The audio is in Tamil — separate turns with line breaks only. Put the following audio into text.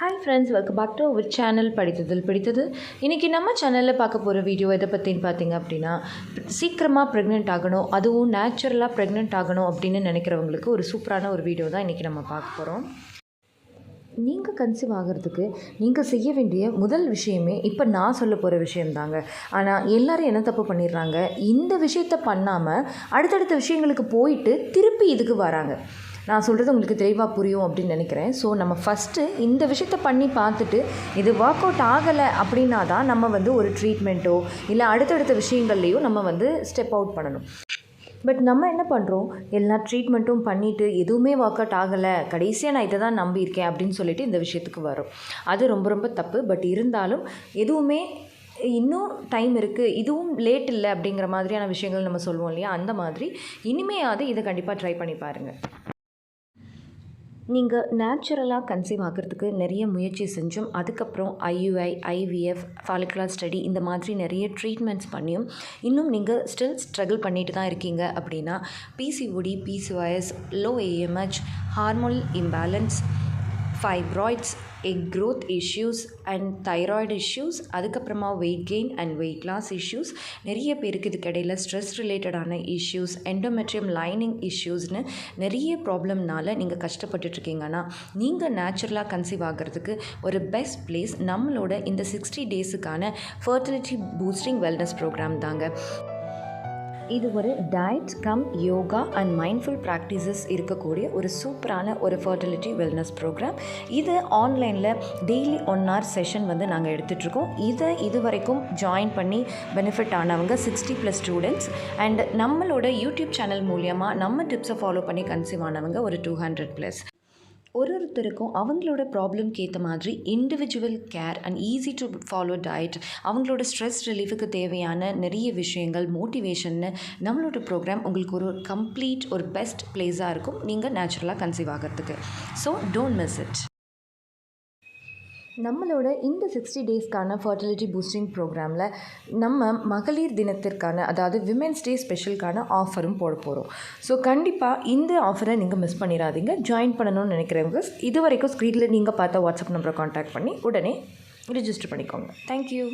Hi friends welcome back to our channel படித்ததில் பிடித்தது இன்றைக்கி நம்ம சேனலில் பார்க்க போகிற வீடியோ எதை பற்றின்னு பார்த்தீங்க அப்படின்னா சீக்கிரமாக ப்ரெக்னென்ட் ஆகணும் அதுவும் நேச்சுரலாக ப்ரெக்னென்ட் ஆகணும் அப்படின்னு நினைக்கிறவங்களுக்கு ஒரு சூப்பரான ஒரு வீடியோ தான் இன்றைக்கி நம்ம பார்க்க போகிறோம் நீங்கள் கன்சீவ் ஆகிறதுக்கு நீங்கள் செய்ய வேண்டிய முதல் விஷயமே இப்போ நான் சொல்ல போகிற விஷயம்தாங்க ஆனால் எல்லோரும் என்ன தப்பு பண்ணிடுறாங்க? இந்த விஷயத்த பண்ணாமல் அடுத்தடுத்த விஷயங்களுக்கு போயிட்டு திருப்பி இதுக்கு வராங்க. நான் சொல்கிறது உங்களுக்கு தெளிவாக புரியும் அப்படின்னு நினைக்கிறேன். ஸோ நம்ம ஃபஸ்ட்டு இந்த விஷயத்த பண்ணி பார்த்துட்டு இது ஒர்க் அவுட் ஆகலை அப்படின்னா தான் நம்ம வந்து ஒரு ட்ரீட்மெண்ட்டோ இல்லை அடுத்தடுத்த விஷயங்கள்லேயோ நம்ம வந்து ஸ்டெப் அவுட் பண்ணணும். பட் நம்ம என்ன பண்ணுறோம் எல்லா ட்ரீட்மெண்ட்டும் பண்ணிவிட்டு எதுவுமே ஒர்க் அவுட் ஆகலை. கடைசியாக நான் இதை தான் நம்பியிருக்கேன் அப்படின்னு சொல்லிட்டு இந்த விஷயத்துக்கு வரும். அது ரொம்ப ரொம்ப தப்பு. பட் இருந்தாலும் எதுவுமே இன்னும் டைம் இருக்குது இதுவும் லேட் இல்லை அப்படிங்கிற மாதிரியான விஷயங்கள் நம்ம சொல்லுவோம் இல்லையா? அந்த மாதிரி இனிமேயாவது இதை கண்டிப்பாக ட்ரை பண்ணி பாருங்கள் நீங்கள் நேச்சுரலாக கன்சீவ் ஆகிறதுக்கு நிறைய முயற்சி செஞ்சும் அதுக்கப்புறம் ஐயுஐ ஐவிஎஃப் ஃபாலிகுலர் ஸ்டடி இந்த மாதிரி நிறைய ட்ரீட்மெண்ட்ஸ் பண்ணியும் இன்னும் நீங்கள் ஸ்டில் ஸ்ட்ரகிள் பண்ணிட்டு தான் இருக்கீங்க அப்படின்னா PCOD PCOS low AMH hormone imbalance fibroids egg growth issues and thyroid issues அதுக்கப்புறமா weight gain and weight loss issues நிறைய பேருக்கு இதுக்கிடையில் ஸ்ட்ரெஸ் ரிலேட்டடான இஷ்யூஸ் எண்டோமெட்ரியம் லைனிங் இஷ்யூஸ்னு நிறைய ப்ராப்ளம்னால நீங்கள் கஷ்டப்பட்டுட்ருக்கீங்கன்னா நீங்கள் நேச்சுரலாக கன்சீவ் ஆகிறதுக்கு ஒரு பெஸ்ட் பிளேஸ் நம்மளோட இந்த சிக்ஸ்டி டேஸுக்கான ஃபர்டிலிட்டி பூஸ்டிங் வெல்னஸ் ப்ரோக்ராம் தாங்க. இது ஒரு diet cum yoga and mindful practices இருக்கக்கூடிய ஒரு சூப்பரான ஒரு ஃபர்டிலிட்டி வெல்னஸ் ப்ரோக்ராம் இது ஆன்லைனில் டெய்லி ஒன் ஹவர் செஷன் வந்து நாங்கள் எடுத்துகிட்ருக்கோம் இதை இது வரைக்கும் ஜாயின் பண்ணி பெனிஃபிட் ஆனவங்க சிக்ஸ்டி ப்ளஸ் ஸ்டூடெண்ட்ஸ் அண்ட் நம்மளோட யூடியூப் சேனல் மூலியமாக நம்ம டிப்ஸை ஃபாலோ பண்ணி கன்சீவ் ஆனவங்க ஒரு டூ ஹண்ட்ரட் ப்ளஸ் ஒரு ஒருத்தருக்கும் அவங்களோட ப்ராப்ளம்க்கு ஏற்ற மாதிரி individual care and easy to follow diet அவங்களோட ஸ்ட்ரெஸ் ரிலீஃபுக்கு தேவையான நிறைய விஷயங்கள் மோட்டிவேஷன்னு நம்மளோட ப்ரோக்ராம் உங்களுக்கு ஒரு கம்ப்ளீட் ஒரு பெஸ்ட் பிளேஸாக இருக்கும். நீங்கள் நேச்சுரலாக கன்சீவ் ஆகிறதுக்கு. ஸோ டோன்ட் மிஸ் இட் நம்மளோட இந்த சிக்ஸ்டி டேஸ்க்கான ஃபர்டிலிட்டி பூஸ்டிங் ப்ரோக்ராமில் நம்ம மகளிர் தினத்திற்கான அதாவது விமென்ஸ் டே ஸ்பெஷலுக்கான ஆஃபரும் போட போகிறோம் ஸோ கண்டிப்பாக இந்த ஆஃபரை நீங்கள் மிஸ் பண்ணிடாதீங்க ஜாயின் பண்ணணும்னு நினைக்கிறவங்க இது வரைக்கும் ஸ்க்ரீனில் நீங்கள் பார்த்த வாட்ஸ்அப் நம்பரை காண்டாக்ட் பண்ணி உடனே ரிஜிஸ்டர் பண்ணிக்கோங்க. தேங்க்யூ